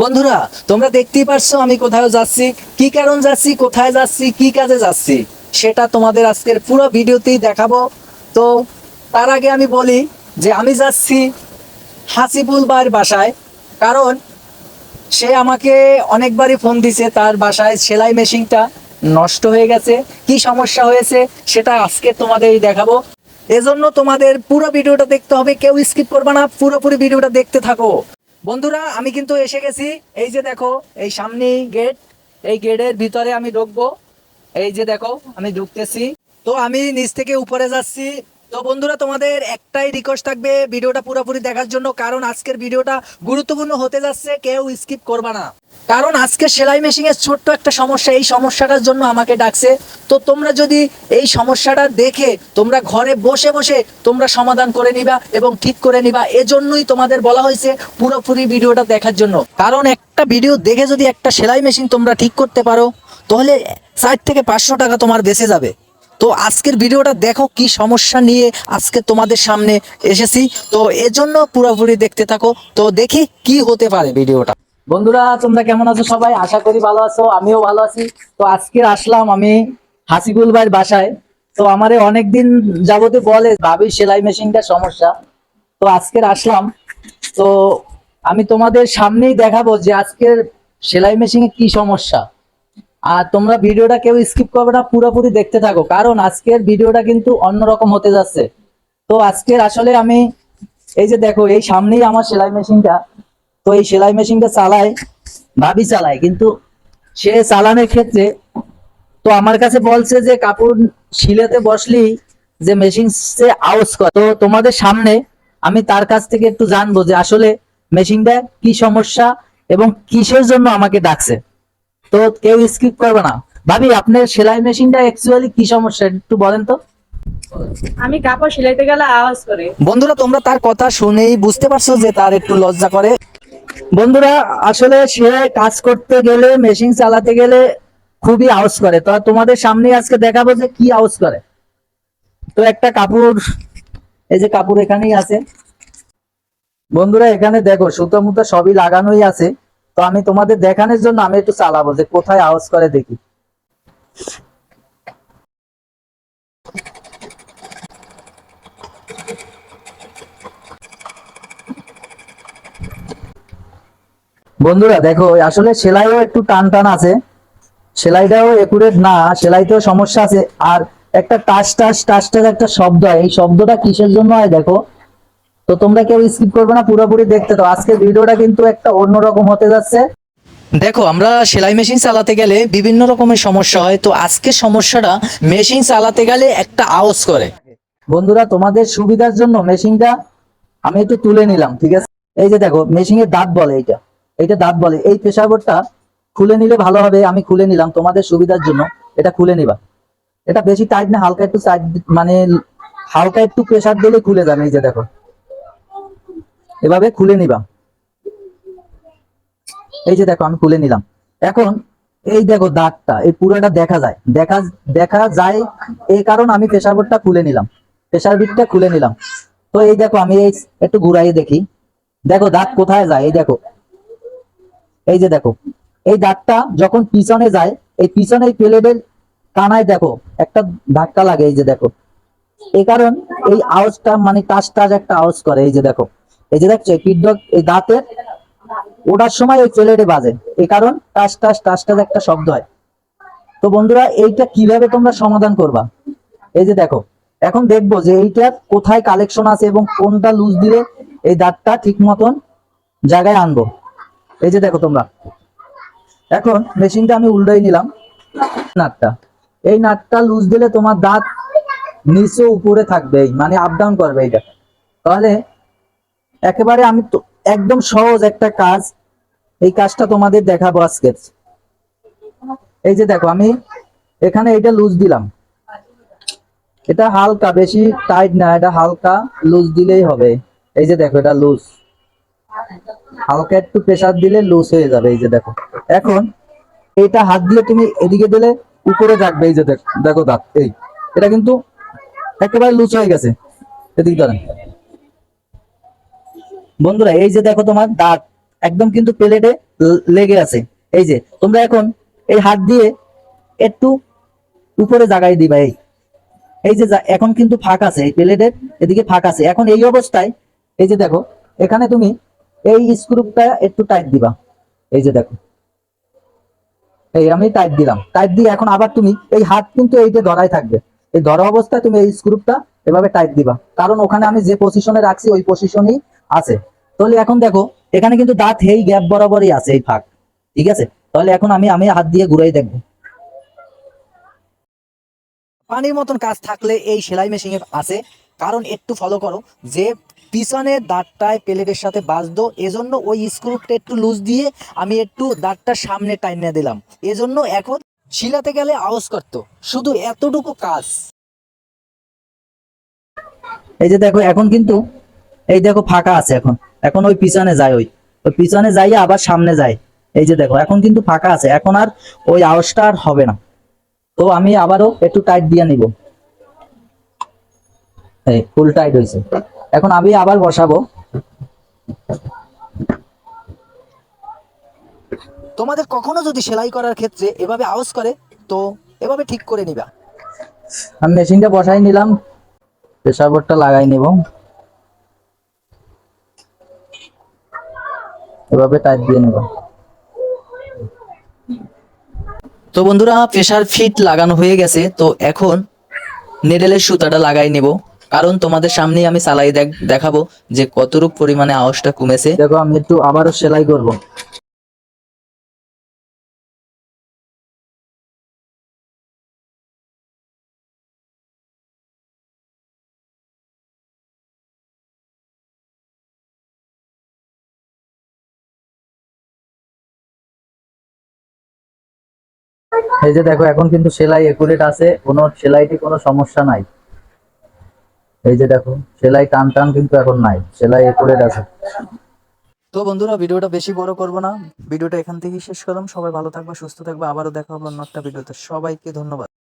বন্ধুরা, তোমরা দেখতেই পারছ আমি কোথায় যাচ্ছি, কি কারণ যাচ্ছি, কোথায় যাচ্ছি, কি কাজে যাচ্ছি, সেটা তোমাদের আজকের পুরো ভিডিওতেই দেখাবো। তো তার আগে আমি বলি যে আমি যাচ্ছি হাসিবুল ভাইয়ের বাসায়, কারণ সে আমাকে অনেকবারই ফোন দিছে তার বাসায় সেলাই মেশিনটা নষ্ট হয়ে গেছে, কি সমস্যা হয়েছে সেটা আজকে তোমাদের দেখাবো। এজন্য তোমাদের পুরো ভিডিওটা দেখতে হবে, কেউ স্কিপ করবে না, পুরোপুরি ভিডিওটা দেখতে থাকো। বন্ধুরা, আমি কিন্তু এসে গেছি। এই যে দেখো, এই সামনেই গেট এই গেটের ভিতরে আমি ঢুকবো। এই যে দেখো, আমি ঢুকতেছি। তো আমি নিচ থেকে উপরে যাচ্ছি। তো বন্ধুরা, তোমাদের একটাই রিকোয়েস্ট থাকবে ভিডিওটা পুরোপুরি দেখার জন্য, কারণ আজকের ভিডিওটা গুরুত্বপূর্ণ হতে যাচ্ছে, কেউ স্কিপ করবে না। কারণ আজকে সেলাই মেশিনের ছোট্ট একটা সমস্যা, এই সমস্যাটার জন্য আমাকে ডাকছে। তো তোমরা যদি এই সমস্যাটা দেখে, তোমরা ঘরে বসে বসে তোমরা সমাধান করে নিবা এবং ঠিক করে নিবা, এজন্যই তোমাদের বলা হয়েছে পুরোপুরি ভিডিওটা দেখার জন্য। কারণ একটা ভিডিও দেখে যদি একটা সেলাই মেশিন তোমরা ঠিক করতে পারো, তাহলে ষাট থেকে পাঁচশো টাকা তোমার বেঁচে যাবে। তো আজকের ভিডিওটা দেখো কি সমস্যা নিয়ে আজকে তোমাদের সামনে এসেছি। তো এজন্য পুরোপুরি দেখতে থাকো। তো দেখি কি হতে পারে ভিডিওটা। বন্ধুরা, তোমরা কেমন আছো সবাই? আশা করি ভালো আছো, আমিও ভালো আছি। তো আজকে আসলাম আমি হাসিকুল ভাইয়ের বাসায়। তো আমারে অনেকদিন যাবতে বলে ভাবি সেলাই মেশিনটা সমস্যা। তো আজকের আসলাম। তো আমি তোমাদের সামনেই দেখাবো যে আজকের সেলাই মেশিনে কি সমস্যা। আর তোমরা ভিডিওটা কেউ স্কিপ করবে না, পুরোপুরি দেখতে থাকো। কারণ আজকের ভিডিওটা কিন্তু অন্যরকম হতে যাচ্ছে। তো আজকের আসলে আমি, এই যে দেখো, এই সামনেই আমার সেলাই মেশিনটা। তো এই সেলাই মেশিনটা চালায়, ভাবি চালায়, কিন্তু সে চালানোর ক্ষেত্রে তো আমার কাছে বলছে যে, কাপড় শিলেতে বসলেই যে মেশিন সে আউজ করে। তো তোমাদের সামনে আমি তার কাছ থেকে একটু জানব যে আসলে মেশিনটা কি সমস্যা এবং কিসের জন্য আমাকে ডাকছে। তো কেউ স্কিপ করবে না। ভাবি আপনার সেলাই মেশিনটা অ্যাকচুয়ালি কি সমস্যা? একটু বলেন তো। আমি কাপড় সেলাইতে গেলে আওয়াজ করে। বন্ধুরা তোমরা তার কথা শুনেই বুঝতে পারছ যে তার একটু লজ্জা করে। বন্ধুরা আসলে সে কাজ করতে গেলে মেশিন চালাতে গেলে খুবই আওয়াজ করে। তো তোমাদের সামনে আজকে দেখাবো যে কি আওয়াজ করে। তো একটা কাপড় এই যে কাপড় এখানেই আছে। বন্ধুরা এখানে দেখো সুতো মুতো সবই লাগানোই আছে। তো আমি তোমাদের দেখানোর জন্য আমি একটু চালাবো যে কোথায় আওয়াজ করে দেখি। বন্ধুরা, দেখো, আসলে সেলাইও একটু টান টান আছে। সেলাইটাও একুরেট না, সেলাইতেও সমস্যা আছে। আর একটা টাচ টাচ টাচ টাস একটা শব্দ হয়। এই শব্দটা কিসের জন্য হয়, দেখো? তো তোমরা কেউ স্কিপ করবে না পুরোপুরি দেখতে তো আজকের ভিডিওটা কিন্তু একটা অন্যরকম হতে যাচ্ছে। দেখো আমরা সেলাই মেশিন চালাতে গেলে বিভিন্ন রকমের সমস্যা হয়। তো আজকের সমস্যাটা মেশিন চালাতে গেলে একটা আওয়াজ করে। বন্ধুরা তোমাদের সুবিধার জন্য মেশিনটা আমি একটু তুলে নিলাম ঠিক আছে? এই যে দেখো মেশিনের দাঁত বলে এইটা। এইটা দাঁত বলে। এই প্রেসার বোর্ডটা খুলে নিলে ভালো হবে আমি খুলে নিলাম। তোমাদের সুবিধার জন্য এটা খুলে নিবা। এটা বেশি টাইট না হালকা একটু সাইড মানে হালকা একটু প্রেসার দিলে খুলে যাবে। এই যে দেখো। এভাবে খুলে নিবা। এই যে দেখো, আমি খুলে নিলাম। এখন এই দেখো দাগটা, এই পুরোটা দেখা যায়। দেখা দেখা যায় এই কারণ আমি প্রেসার বোর্ডটা খুলে নিলাম। প্রেসার বিটটা খুলে নিলাম। তো এই দেখো, আমি এই একটু ঘুরাই দেখি। দেখো দাগ কোথায় যায়? এই দেখো। এই যে দেখো, এই দাগটা যখন পিছনে যায়, এই পিছনে এই প্লেটের কানায় দেখো, একটা ধাক্কা লাগে, এই যে দেখো। এই কারণ এই আওয়াজটা মানে টাচ টাচ একটা আওয়াজ করে, এই যে দেখো। এই যে দেখছ পিডক এই দাঁতের ওঠার সময় এই প্লেটে বাজে। এই কারণ টাচ টাচ টাচ টাস একটা শব্দ হয়। তো বন্ধুরা, এইটা কীভাবে তোমরা সমাধান করবা? এই যে দেখো, এখন দেখব যে এইটার কোথায় কালেকশন আছে এবং কোনটা লুজ দিলে এই দাঁতটা ঠিক মতন জায়গায় আনব। এই যে দেখো তোমরা। এখন মেশিনটা আমি উল্টাই নিলাম। নাটটা। এই নাটটা লুজ দিলে তোমার দাঁত নিচে উপরে থাকবে মানে আপ ডাউন করবে এইটা। তাহলে একেবারে আমি তো একদম সহজ একটা কাজ। এই কাজটা তোমাদের দেখাবো আজকে এই যে দেখো, আমি এখানে এটা লুজ দিলাম। এটা হালকা, বেশি টাইট না, এটা হালকা লুজ দিলেই হবে। এই যে দেখো, এটা লুজ হালকা একটু প্রেসার দিলে লুজ হয়ে যাবে, এই যে দেখো। এখন এটা হাত দিয়ে তুমি এদিকে দিলে উপরে থাকবে, এই যে দেখ- দাঁত, এই। এটা কিন্তু একেবারে লুজ হয়ে গেছে। এদিক ধরেন। বন্ধুরা, এই যে দেখো তোমার দাঁত একদম কিন্তু প্লেটে লেগে আছে। এই যে, তোমরা এখন এই হাত দিয়ে একটু উপরে জাগাই দিবা, এই। এই যে এখন কিন্তু ফাঁক আছে, এই প্লেটের এদিকে ফাঁক আছে। এখন এই অবস্থায়, এই যে দেখো, এখানে তুমি এই স্ক্রুপটা একটু টাইট দিবা। এই যে দেখো। এই আমি টাইট দিলাম। টাইট দিয়ে এখন আবার তুমি এই হাত কিন্তু এইটা ধরাই থাকবে। এই ধরা অবস্থায় তুমি এই স্ক্রুপটা এভাবে টাইট দিবা। কারণ ওখানে আমি যে পজিশনে রাখছি, ওই পজিশনই আছে। তাহলে এখন দেখো, এখানে কিন্তু দাঁত এই গ্যাপ বরাবরই আছে এই ফাঁক, ঠিক আছে? তাহলে এখন আমি আমি হাত দিয়ে ঘুরাই দেখব। পানির মতন কাজ থাকলে এই সেলাই মেশিনে আছে। কারণ একটু ফলো করো, যে পিছনের দাঁতটায় প্লেটের সাথে বাজতো এজন্য ওই স্ক্রুপটা একটু লুজ দিয়ে আমি একটু দাঁতটা সামনে টাইনে দিলাম। এজন্য এখন শিলাতে গেলে আওয়াজ করতো, শুধু এতটুকু কাজ। এই যে দেখো, এখন কিন্তু এই দেখো ফাঁকা আছে এখন। এখন ওই পিছনে যায় ওই। ওই পিছনে যাইয়া আবার সামনে যায়। এই যে দেখো, এখন কিন্তু ফাঁকা আছে। এখন আর ওই আওয়াজটা আর হবে না। তো আমি আবারও একটু টাইট দিয়ে নিব। এই ফুল টাইট হয়েছে। এখন আমি আবার বসাবো। তোমাদের কখনো যদি সেলাই করার ক্ষেত্রে এভাবে আওয়াজ করে, তো এভাবে ঠিক করে নিবা। আমি মেশিনটা বসাই নিলাম। প্রেসার বোর্ডটা লাগাই নিব। এভাবে টাইট দিয়ে নেব। তো বন্ধুরা প্রেশার ফিট লাগানো হয়ে গেছে, তো এখন নেডেলের সুতাটা লাগাই নেব। কারণ তোমাদের সামনে আমি সালাই দেখাবো যে কতটুক পরিমাণে আওয়াজটা কমেছে। দেখো, আমি একটু আবারও সেলাই করব। এই যে দেখো, এখন কিন্তু সেলাই একুরেট আছে, কোনো সেলাইটি কোনো সমস্যা নাই। এই যে দেখো, সেলাই টান টান কিন্তু এখন নাই, সেলাই একুরেট আছে। তো বন্ধুরা, ভিডিওটা বেশি বড় করব না। ভিডিওটা এখান থেকেই শেষ করলাম। সবাই ভালো থাকবে, সুস্থ থাকবে। আবারও দেখা হবে অন্য একটা ভিডিওতে। সবাইকে ধন্যবাদ।